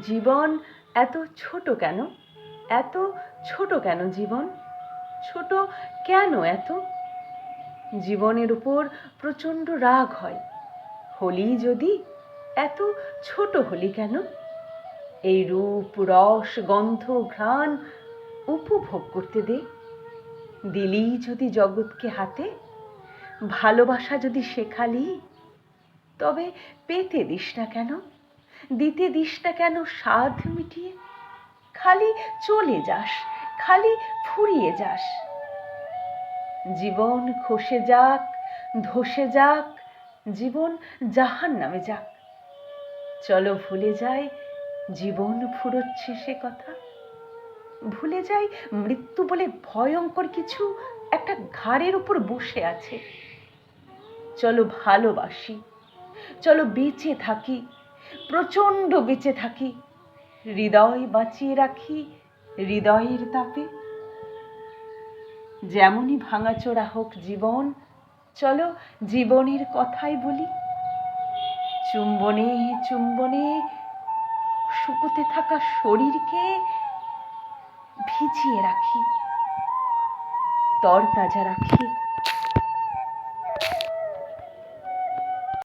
জীবন এত ছোট কেন? এত ছোট কেন জীবন? ছোট কেন এত? জীবনের উপর প্রচণ্ড রাগ হয়। হলি যদি এত ছোট হলি কেন? এই রূপ, রস, গন্ধ, ঘ্রাণ উপভোগ করতে দে। দিলি যদি জগৎকে হাতে, ভালোবাসা যদি শেখালি, তবে পেতে দিস না কেন? দিতে দিস না কেন স্বাদ মিটিয়ে? খালি চলে যাস, খালি ফুরিয়ে যাস। জীবন খসে যাক, ধসে যাক, জীবন জাহান নামে যাক। চলো ভুলে যাই, জীবন ফুরোচ্ছে সে কথা। ভুলে যাই মৃত্যু বলে ভয়ঙ্কর কিছু একটা ঘাড়ের উপর বসে আছে। চলো ভালোবাসি, চলো বেঁচে থাকি প্রচণ্ড বেঁচে থাকি। হৃদয় বাঁচিয়ে রাখি হৃদয়ের তাপে। যেমনই ভাঙাচোরা হোক জীবন, চলো জীবনের কথাই বলি। চুম্বনে চুম্বনে শুকোতে থাকা শরীরকে ভিজিয়ে রাখি। তরতাজা রাখি।